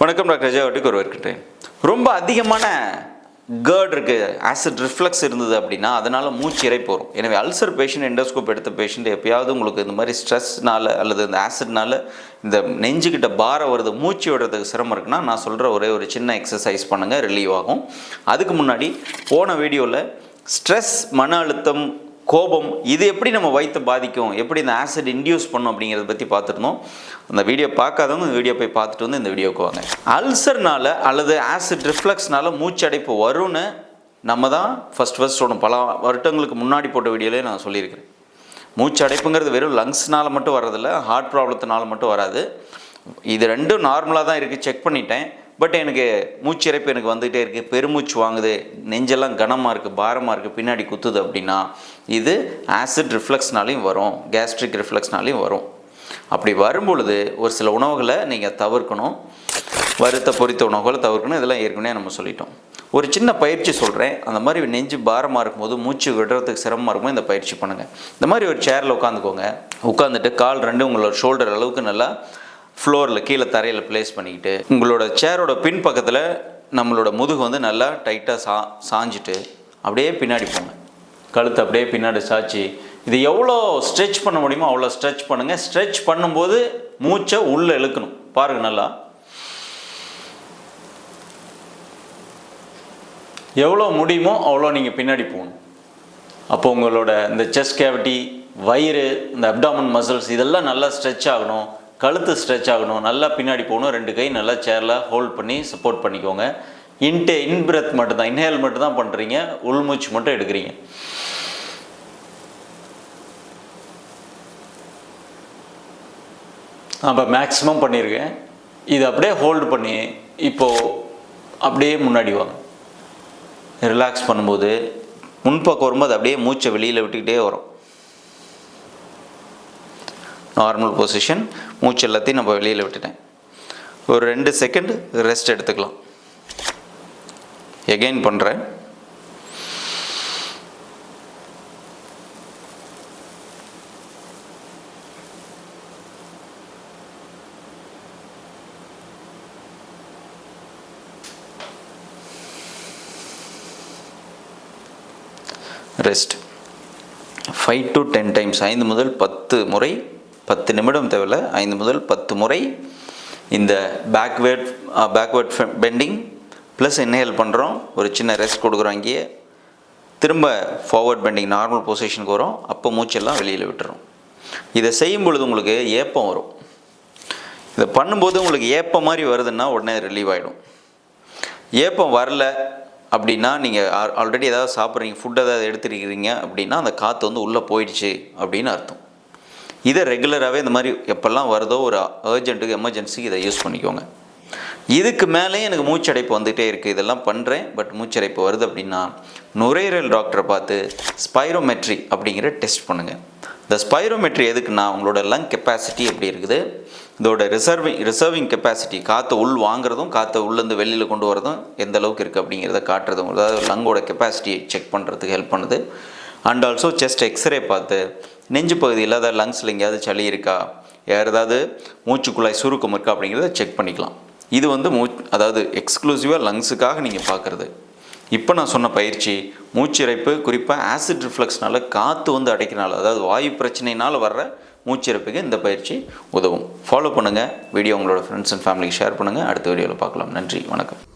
வணக்கம் டாக்டர் ஜெயவட்டிக்கு ஒரு வருகின்றேன். ரொம்ப அதிகமான கேர்ட் இருக்குது ஆசிட் ரிஃப்ளெக்ஸ் இருந்தது அப்படின்னா அதனால் மூச்சு இறை போகிறோம் எனவே அல்சர் பேஷண்ட் எண்டோஸ்கோப் எடுத்த பேஷண்ட் எப்பயாவது உங்களுக்கு இந்த மாதிரி ஸ்ட்ரெஸ்னால அல்லது இந்த ஆசிட்னால இந்த நெஞ்சுக்கிட்ட பாரம் வருது மூச்சு விடுறதுக்கு சிரமம் இருக்குன்னா நான் சொல்கிற ஒரே ஒரு சின்ன எக்ஸசைஸ் பண்ணுங்கள் ரிலீவ் ஆகும். அதுக்கு முன்னாடி போன வீடியோவில் ஸ்ட்ரெஸ் மன அழுத்தம் கோபம் இது எப்படி நம்ம வயிற்று பாதிக்கும்? எப்படி இந்த ஆசிட் இன்டியூஸ் பண்ணும் அப்படிங்கிறத பற்றி பார்த்துருந்தோம். அந்த வீடியோ பார்க்காதவங்க இந்த வீடியோ போய் பார்த்துட்டு வந்து இந்த வீடியோக்கு வாங்க. அல்சர்னால அல்லது ஆசிட் ரிஃப்ளக்ஸ்னால மூச்சடைப்பு வரும்னு நம்ம தான் ஃபஸ்ட் ஃபஸ்ட் சொல்லணும். பல வருடங்களுக்கு முன்னாடி போட்ட வீடியோலேயே நான் சொல்லியிருக்கிறேன். மூச்சு அடைப்புங்கிறது வெறும் லங்ஸ்னால் மட்டும் வர்றதில்ல ஹார்ட் ப்ராப்ளத்தினால மட்டும் வராது. இது ரெண்டும் நார்மலாக தான் இருக்குது செக் பண்ணிட்டேன். பட் எனக்கு மூச்சு இறைப்பு எனக்கு வந்துகிட்டே இருக்குது பெருமூச்சு வாங்குது. நெஞ்செல்லாம் கனமாக இருக்குது பாரமாக இருக்குது பின்னாடி குத்துது அப்படின்னா இது ஆசிட் ரிஃப்ளெக்ஸ்னாலையும் வரும் கேஸ்ட்ரிக் ரிஃப்ளெக்ஸ்னாலையும் வரும். அப்படி வரும்பொழுது ஒரு சில உணவுகளை நீங்கள் தவிர்க்கணும். வறுத்த பொறித்த உணவுகளை தவிர்க்கணும். இதெல்லாம் ஏற்கனவே நம்ம சொல்லிட்டோம். ஒரு சின்ன பயிற்சி சொல்கிறேன் அந்த மாதிரி நெஞ்சு பாரமாக இருக்கும்போது மூச்சு விடுறதுக்கு சிரமமாக இருக்கும்போது இந்த பயிற்சி பண்ணுங்கள் இந்த மாதிரி ஒரு சேரில் உட்காந்துக்கோங்க. உட்காந்துட்டு கால் ரெண்டு உங்களோட ஷோல்டர் அளவுக்கு நல்லா ஃப்ளோரில் கீழே தரையில் ப்ளேஸ் பண்ணிக்கிட்டு உங்களோட சேரோட பின் பக்கத்தில் நம்மளோட முதுகு வந்து நல்லா டைட்டாக சா சாஞ்சிட்டு அப்படியே பின்னாடி போங்க. கழுத்து அப்படியே பின்னாடி சாய்ச்சி இது எவ்வளோ ஸ்ட்ரெச் பண்ண முடியுமோ அவ்வளோ ஸ்ட்ரெச் பண்ணுங்கள் ஸ்ட்ரெச் பண்ணும்போது மூச்சை உள்ளே இழுக்கணும். பாருங்கள் நல்லா. எவ்வளோ முடியுமோ அவ்வளோ நீங்கள் பின்னாடி போகணும். அப்போ உங்களோட இந்த செஸ்ட் கேவிட்டி வயிறு இந்த அப்டாமன் மசில்ஸ் இதெல்லாம் நல்லா ஸ்ட்ரெச் ஆகணும். கழுத்து ஸ்ட்ரெச் ஆகணும். நல்லா பின்னாடி போகணும். ரெண்டு கை நல்லா சேரில் ஹோல்ட் பண்ணி சப்போர்ட் பண்ணிக்கோங்க. இன்டே இன் பிரெத் மட்டும்தான். இன்ஹேல் மட்டும்தான் பண்ணுறீங்க உள்மூச்சு மட்டும் எடுக்கிறீங்க. அப்போ மேக்ஸிமம் பண்ணியிருக்கேன் இது அப்படியே ஹோல்டு பண்ணி இப்போது அப்படியே முன்னாடி வாங்க. ரிலாக்ஸ் பண்ணும்போது முன்பக்கம் வரும்போது அப்படியே மூச்சை வெளியில் விட்டுக்கிட்டே வரும். நார்மல் பொசிஷன் மூச்சு எல்லாத்தையும் நம்ம வெளியில் விட்டுட்டேன். ஒரு ரெண்டு செகண்ட் ரெஸ்ட் எடுத்துக்கலாம். எகெயின் பண்ணுறேன் rest five to ten times ஐந்து முதல் பத்து முறை பத்து நிமிடம் தேவையில்ல ஐந்து முதல் பத்து முறை இந்த backward backward bending plus inhale பண்ணுறோம் ஒரு சின்ன ரெஸ்ட் கொடுக்குறோம் அங்கேயே திரும்ப ஃபார்வர்ட் பெண்டிங் நார்மல் பொசிஷனுக்கு வரும். அப்போ மூச்செல்லாம் வெளியில் விட்டுறோம். இதை செய்யும் பொழுது உங்களுக்கு ஏப்பம் வரும். இதை பண்ணும்போது உங்களுக்கு ஏப்பம் மாதிரி வருதுன்னா உடனே ரிலீவ் ஆகிடும் ஏப்பம் வரல அப்படின்னா நீங்கள் ஆல்ரெடி ஏதாவது சாப்பிட்றீங்க ஃபுட் ஏதாவது எடுத்துருக்கிறீங்க அப்படின்னா அந்த காற்று வந்து உள்ளே போயிடுச்சு அப்படின்னு அர்த்தம். இதை ரெகுலராகவே இந்த மாதிரி எப்போல்லாம் வருதோ ஒரு அர்ஜென்ட்டுக்கு எமர்ஜென்சிக்கு இதை யூஸ் பண்ணிக்கோங்க. இதுக்கு மேலேயும் எனக்கு மூச்சடைப்பு வந்துகிட்டே இருக்குது இதெல்லாம் பண்ணுறேன் பட் மூச்சடைப்பு வருது அப்படின்னா நுரையீரல் டாக்டரை பார்த்து ஸ்பைரோமெட்ரி அப்படிங்கிற டெஸ்ட் பண்ணுங்கள் இந்த ஸ்பைரோமெட்ரி எதுக்குன்னா உங்களோட லங் கெப்பாசிட்டி எப்படி இருக்குது? இதோட ரிசர்விங் ரிசர்விங் கெப்பாசிட்டி காற்றை உள் வாங்குறதும் காற்றை உள்ளேருந்து வெளியில் கொண்டு வரதும் எந்த அளவுக்கு இருக்குது அப்படிங்கிறத காட்டுறதும் அதாவது லங்கோட கெப்பாசிட்டி செக் பண்ணுறதுக்கு ஹெல்ப் பண்ணுது. And also chest x ray பார்த்து நெஞ்சு பகுதியில் அதாவது லங்ஸில் எங்கேயாவது சளி இருக்கா? வேறு ஏதாவது மூச்சுக்குழாய் சுருக்கம் இருக்கா அப்படிங்கிறத செக் பண்ணிக்கலாம். இது வந்து மூ அதாவது எக்ஸ்க்ளூசிவாக லங்ஸுக்காக நீங்கள் பார்க்குறது. இப்போ நான் சொன்ன பயிற்சி மூச்சிறைப்பு குறிப்பாக ஆசிட் ரிஃப்ளக்ஸ்னால காற்று வந்து அடைக்கிறனால அதாவது வாயு பிரச்சனையினால் வர்ற மூச்சிறைப்புக்கு இந்த பயிற்சி உதவும். ஃபாலோ பண்ணுங்கள் வீடியோ உங்களோட ஃப்ரெண்ட்ஸ் அண்ட் ஃபேமிலிக்கு ஷேர் பண்ணுங்கள் அடுத்த வீடியோவில் பார்க்கலாம். நன்றி. வணக்கம்.